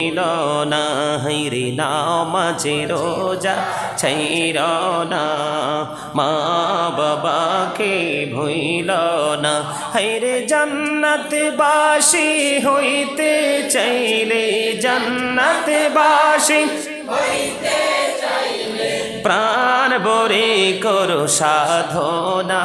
ছিল না হাইরে নামাজে রোজা ছাইর না। মা বাবাকে ভইল না হাইরে জান্নাত বাসি হইতে চাইলে জান্নাত বাসি প্রাণ বরে করো সাধনা।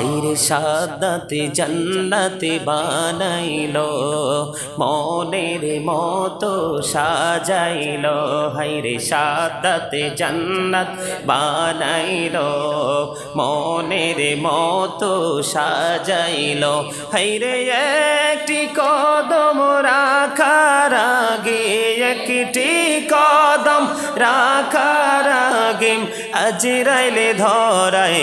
হাইরে সাদাতে জান্নাতে বানাইলো, মনের মতো সাজাইলো হাইরে সাদাতে জান্নাত বানাইলো, মনের মতো সাজাইলো হাইরে একটি কদম রাখার আগে, একটি কদম রাখার আগে, আজরাইলে ধরায়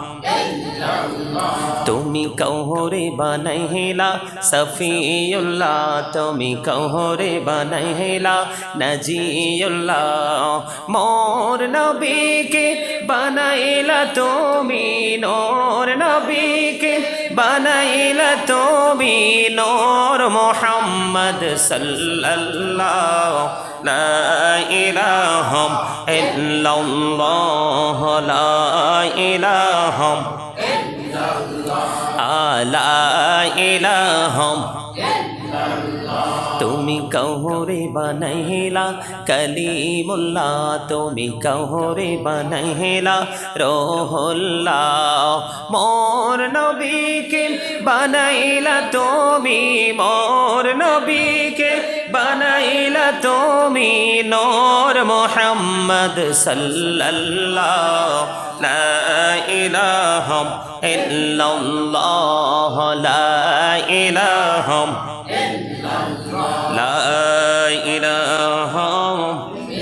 তুমি কহরে বানাইলা, সফিউল্লাহ তুমি কহরে বানাইলা, নজিউল্লাহ মোর নবীকে বানাইলা তুমি, নোর নবীকে বানাইলা তুমি, নোর মোহাম্মদ সাল্লাল্লাহ, লা ইলাহাম ইল্লাল্লাহ, লা আলা ইলাহম। তুমি কহরে বানাইলা, কলিমুল্লাহ, তুমি কহরে বানাইলা, রোহুল্লাহ। মোর নবীকে বানাইলা তুমি, মোর নবীকে বানাইলা তুমি, নূর মোহাম্মদ সাল্লাল্লাহ লা ইলাহাম ইল্লাল্লাহ লা ইলাহাম লা ইলাহাম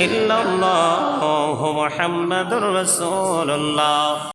ইল্লাল্লাহ মুহাম্মাদুর রাসূলুল্লাহ